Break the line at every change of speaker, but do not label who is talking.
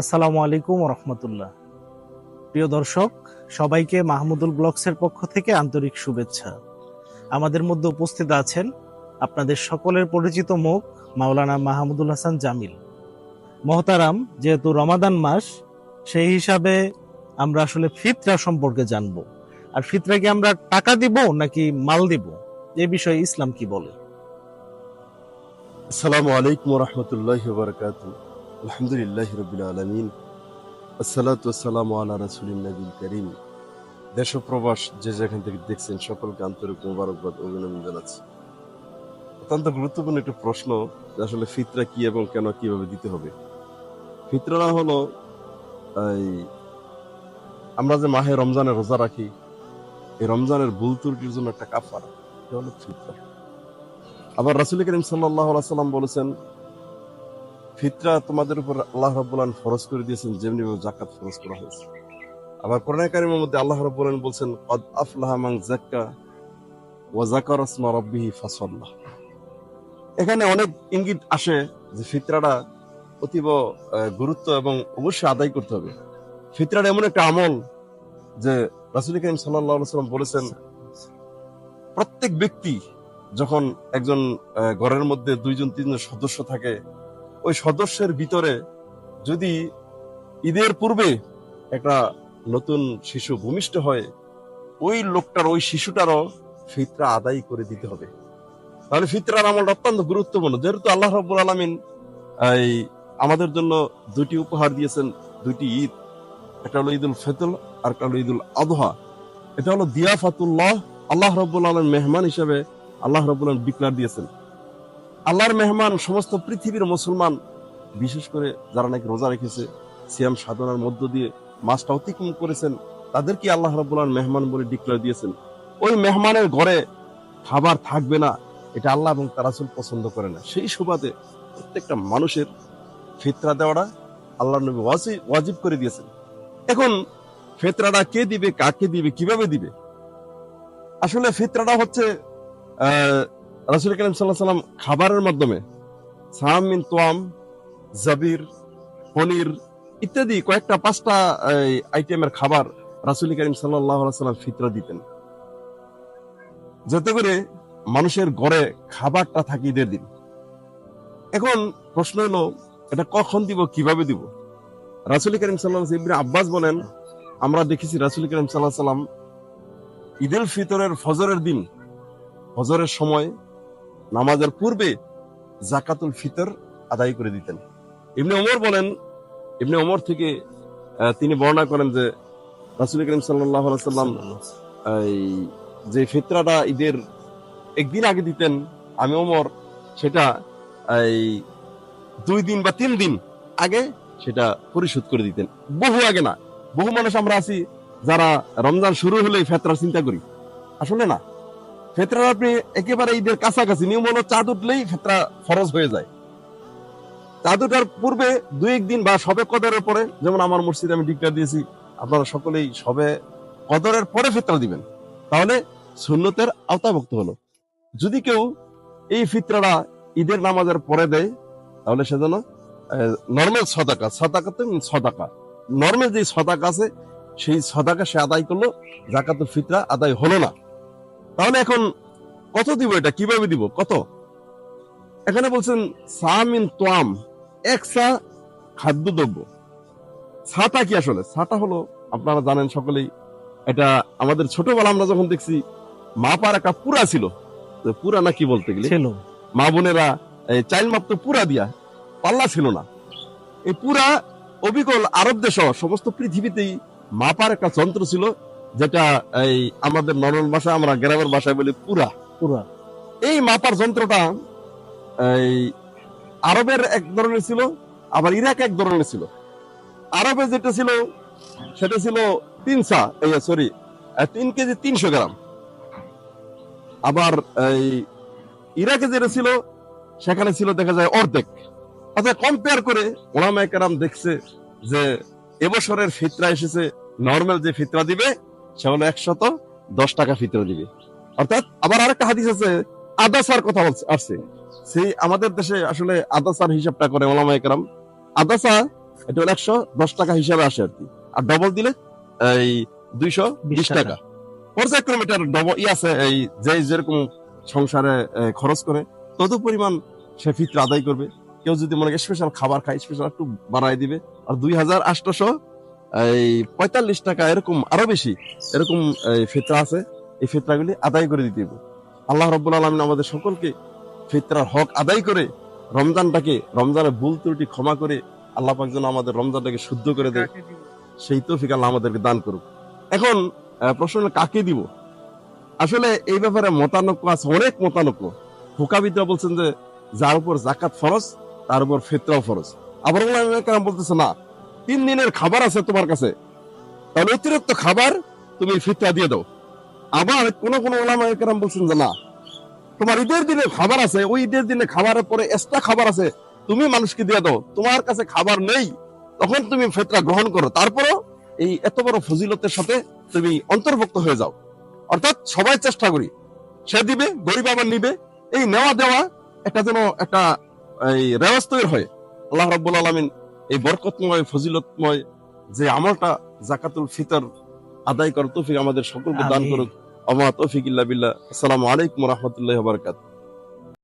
আসসালামু আলাইকুম রহমতুল্লাহ প্রিয় দর্শক, সবাইকে মাহমুদুল ব্লগসের পক্ষ থেকে আন্তরিক শুভেচ্ছা। আমাদের মধ্যে উপস্থিত আছেন আপনাদের সকলের পরিচিত মুখ মাওলানা মাহমুদুল হাসান জামিল। মহতারাম, যেহেতু রমাদান মাস, সেই হিসাবে আমরা আসলে ফিতরা সম্পর্কে জানব। আর ফিতরা কি আমরা টাকা দিব নাকি মাল দিব? এ বিষয়ে ইসলাম কি বলে?
আসসালামু আলাইকুম রহমতুল্লাহ বরকাত আলহামদুলিল্লাহ রবিল আলমিন। আসসালাতু আসসালামু আলা রাসুলিন নবীল করিম। দেশ প্রবাস যে যেখান থেকে দেখছেন, সকলকে আন্তরিক মোবারকবাদ, অভিনন্দন জানাচ্ছি। অত্যন্ত গুরুত্বপূর্ণ একটি প্রশ্ন, যে আসলে ফিতরা কি এবং কেন কীভাবে দিতে হবে? ফিতরা হলো, এই, আমরা যে মাহে রমজানের রোজা রাখি, এই রমজানের ভুল ত্রুটির জন্য একটা কাফারা এটা হলো ফিতরা। আবার রাসুল করিম সাল্লাহ সাল্লাম বলেছেন ফিতরা তোমাদের উপর আল্লাহ রাব্বুল ফরজ করে দিয়েছেন, যেমনি জাকাত ফরজ করা হয়েছে। আবার কোরআন মধ্যে আল্লাহ রাব্বুল বলছেন, কদ আফলাহা যাক্কা ওয়া যাকারা ইসমা রাব্বিহি ফাসাল্লাহ। এখানে অনেক ইঙ্গিত আসে যে ফিতরাটা অতীব গুরুত্ব এবং অবশ্যই আদায় করতে হবে। ফিতরাটা এমন একটা আমল যে রাসুল করিম সাল্লাহ সাল্লাম বলেছেন, প্রত্যেক ব্যক্তি যখন একজন ঘরের মধ্যে দুইজন, তিনজন সদস্য থাকে ওই সদস্যের ভিতরে যদি ঈদের পূর্বে একটা নতুন শিশু ভূমিষ্ঠ হয়, ওই লোকটার, ওই শিশুটারও ফিতরা আদায় করে দিতে হবে। তাহলে ফিতরার আমল অত্যন্ত গুরুত্বপূর্ণ। যেহেতু আল্লাহ রব্বুল আলমিন, এই আমাদের জন্য দুটি উপহার দিয়েছেন, দুটি ঈদ। একটা হলো ঈদুল ফেতল আর একটা হলো ঈদুল আদহা। এটা হলো দিয়াফাতুল্লাহ। আল্লাহ রব্বুল আলম মেহমান হিসেবে আল্লাহ রব্বুল আলম ডিক্লার দিয়েছেন। আল্লাহর মেহমান সমস্ত পৃথিবীর মুসলমান, বিশেষ করে যারা নাকি রোজা রেখেছে, সিয়াম সাধনার মধ্য দিয়ে মাসটা অতিক্রম করেছেন, তাদেরকে আল্লাহ রব্বুল মেহমান বলে ডিক্লার দিয়েছেন। ওই মেহমানের ঘরে খাবার থাকবে না, এটা আল্লাহ এবং তারাসুল পছন্দ করে না। সেই সুবাদে প্রত্যেকটা মানুষের ফিতরা দেওয়াটা আল্লাহ নবী ওয়াজি- ওয়াজিব করে দিয়েছেন। এখন ফেতরাটা কে দিবে, কাকে দিবে, কীভাবে দিবে? আসলে ফিতরাটা হচ্ছে রাসুল করিম সাল্লাহ সাল্লাম খাবারের মাধ্যমে সামিন তোয়াম, জাবির, পনির ইত্যাদি কয়েকটা, পাঁচটা আইটেমের খাবার রাসুল করিম সাল্লাহ সাল্লাম ফিতরা দিতেন। যাতে করে মানুষের ঘরে খাবারটা থাকি ঈদের দিন। এখন প্রশ্ন হলো, এটা কখন দিব, কীভাবে দিব? রাসুল করিম সাল্লাহ ইবনে আব্বাস বলেন, আমরা দেখেছি রাসুল করিম সাল্লাহ সাল্লাম ঈদুল ফিতরের ফজরের দিন, ফজরের সময় নামাজের পূর্বে জাকাতুল ফিতর আদায় করে দিতেন। ইবনে ওমর বলেন, ইবনে ওমর থেকে তিনি বর্ণনা করেন যে, রাসুল করিম সাল্লাম এই যে ফিতরাটা ঈদের একদিন আগে দিতেন, আমি ওমর, সেটা এই দুই দিন বা তিন দিন আগে সেটা পরিশোধ করে দিতেন। বহু আগে না, বহু মানুষ আমরা আছি যারা রমজান শুরু হলেই ফেতরার চিন্তা করি। আসলে না ফেতরার আপনি একেবারে ঈদের কাছাকাছি নিয়ম হলো চাঁদ উঠলেই ফেতরা ফরজ হয়ে যায়। চাঁদ উঠার পূর্বে দুই একদিন বা সবে কদরের পরে, যেমন আমার মসজিদে আমি ডিক্লার দিয়েছি, আপনারা সকলেই সবে কদরের পরে ফেতরা দিবেন। তাহলে সুন্নতের আওতাভুক্ত হলো। যদি কেউ এই ফিতরাটা ঈদের নামাজের পরে দেয়, তাহলে সে যেন নর্মাল সদাকা সদাকাতে সদাকা। নর্মাল যে সদাকা আছে, সেই সদাকা সে আদায় করল জাকাতুল ফিতরা আদায় হলো না। তাহলে এখন কত দিব এটা? কীভাবে দিব? কত? এখানে বলছেন সামিন তোয়াম এক সা খাদ্যদ্রব্য। ছাটা কি আসলে? ছাটা হলো আপনারা জানেন সকলেই এটা আমাদের ছোটবেলা আমরা যখন দেখছি মাপার একটা পুরা ছিল। পুরা না কি বলতে গেলে?
ছিল।
মা বোনেরা এই চাইল মাপ তো পুরা দিয়া পাল্লা ছিল না। এই পুরা অবিকল আরব দেশ সমস্ত পৃথিবীতেই মাপার একটা যন্ত্র ছিল। যেটা এই আমাদের নরমাল ভাষা আমরা গ্রামের ভাষায় বলি পুরা।
পুরা।
এই মাপার যন্ত্রটা এই আরবের এক ধরনের ছিল আবার ইরাক এক ধরনের ছিল। আরবে যেটা ছিল সেটা ছিল তিনশা এই সরি তিন কেজি তিনশো গ্রাম। আবার এই ইরাকে যেটা ছিল সেখানে ছিল দেখা যায় অর্ধেক। অর্থাৎ কম্পেয়ার করে ওলামা একরাম দেখছে যে এবছরের ফিতরা এসেছে নর্মাল যে ফিতরা দিবে সে হলো একশত দশ টাকা ফিতরা দিবে। অর্থাৎ আবার আরেকটা হাদিস আছে আদাসার কথা বলছে- আসছে। সেই আমাদের দেশে আসলে আদাসার হিসাবটা করে ওলামা একরাম। আদাসা এটা হলো একশো দশ টাকা হিসাবে আসে আর কি। আর ডবল দিলে এই দুইশো
বিশ
টাকা। পর্যায়ক্রমে এটার ডবল ই আছে এই যে যেরকম সংসারে খরচ করে তত পরিমাণ সে ফিতরা আদায় করবে। কেউ যদি মনে স্পেশাল খাবার খায় স্পেশাল একটু বাড়াই দিবে। আর দুই হাজার আটশোশো এই পঁয়তাল্লিশ টাকা এরকম আরও বেশি এরকম এই ফিতরা আছে এই ফিতরাগুলি আদায় করে দিতে হবে। আল্লাহ রব্বুল আলমিন আমাদের সকলকে ফিতরার হক আদায় করে রমজানটাকে রমজানের ভুল ত্রুটি ক্ষমা করে আল্লাহ পাক যেন আমাদের রমজানটাকে শুদ্ধ করে দেয়। সেই তৌফিক আল্লাহ আমাদেরকে দান করুক। এখন প্রশ্ন কাকে দিব? আসলে এই ব্যাপারে মতানৈক্য আছে অনেক মতানৈক্য। হুকাবিদরা বলছেন যে যার উপর জাকাত ফরজ তার উপর ফিতরাও ফরজ। আবার বলতেছে না? তিন দিনের খাবার আছে তোমার কাছে। তাহলে অতিরিক্ত খাবার তুমি ফিতরা দিয়ে দাও। আবার কোন কোন কেরাম বলছেন যে না, তোমার ঈদের দিনে খাবার আছে, ওই ঈদের দিনে খাবারের পরে এক্সট্রা খাবার আছে, তুমি মানুষকে দিয়ে দাও। তোমার কাছে খাবার নেই, তখন তুমি ফেতরা গ্রহণ করো। তারপরও এই এত বড় ফজিলতের সাথে তুমি অন্তর্ভুক্ত হয়ে যাও। অর্থাৎ সবাই চেষ্টা করি, সে দিবে, গরিব আবার নিবে। এই নেওয়া দেওয়া একটা যেন একটা, এই রেওয়াজ তৈরি হয়। আল্লাহ রাব্বুল আলামিন এই বরকতময় ফজিলতময় যে আমলটা জাকাতুল ফিতর আদায় করার তৌফিক আমাদের সকলকে দান। করুক। আমা তৌফিক ইল্লা বিল্লাহ। আসসালামু আলাইকুম রহমতুল্লাহ বারাকাতুহু।